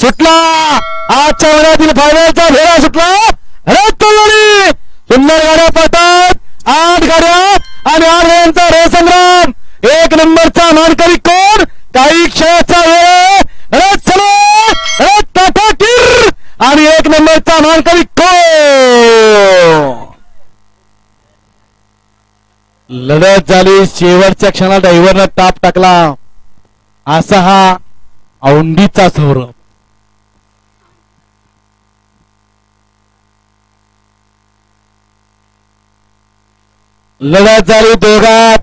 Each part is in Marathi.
सुटला. आजच्या उन्हातील फायनलचा भेडा सुटला. रथ सुंदर गाड्या पडतात आठ गाड्या आणि आठ गाड्यांचा रसंग्राम एक नंबरचा मानकरी कोण? काही क्षणाचा वेळ. रथ चलो. रथ आणि एक नंबरचा मानकरी कोण? लढत झाली. शेवटच्या क्षणात ड्रायव्हरनं ताप टाकला. असा हा औंडीचा सौरभ. लढत झाली दोघात.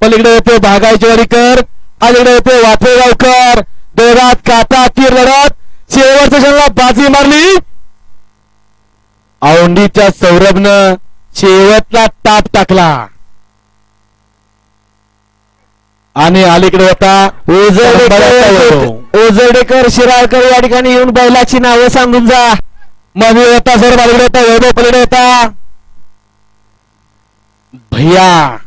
पलीकडे येते भागायचे वाडीकर अलीकडे येते वाफेगावकर. दोघात काटा तीर लढत. शेवटच्या क्षणाला बाजी मारली. औंडीच्या सौरभनं शेवटला ताप टाकला. आणि अलीकडे होता ओझरडेकर ओझरडेकर शिराळकर या ठिकाणी येऊन बैलाची नावं सांगून जा. मध्ये होता सर अलीकडे होता वैभव पलीकडे होता. भैया।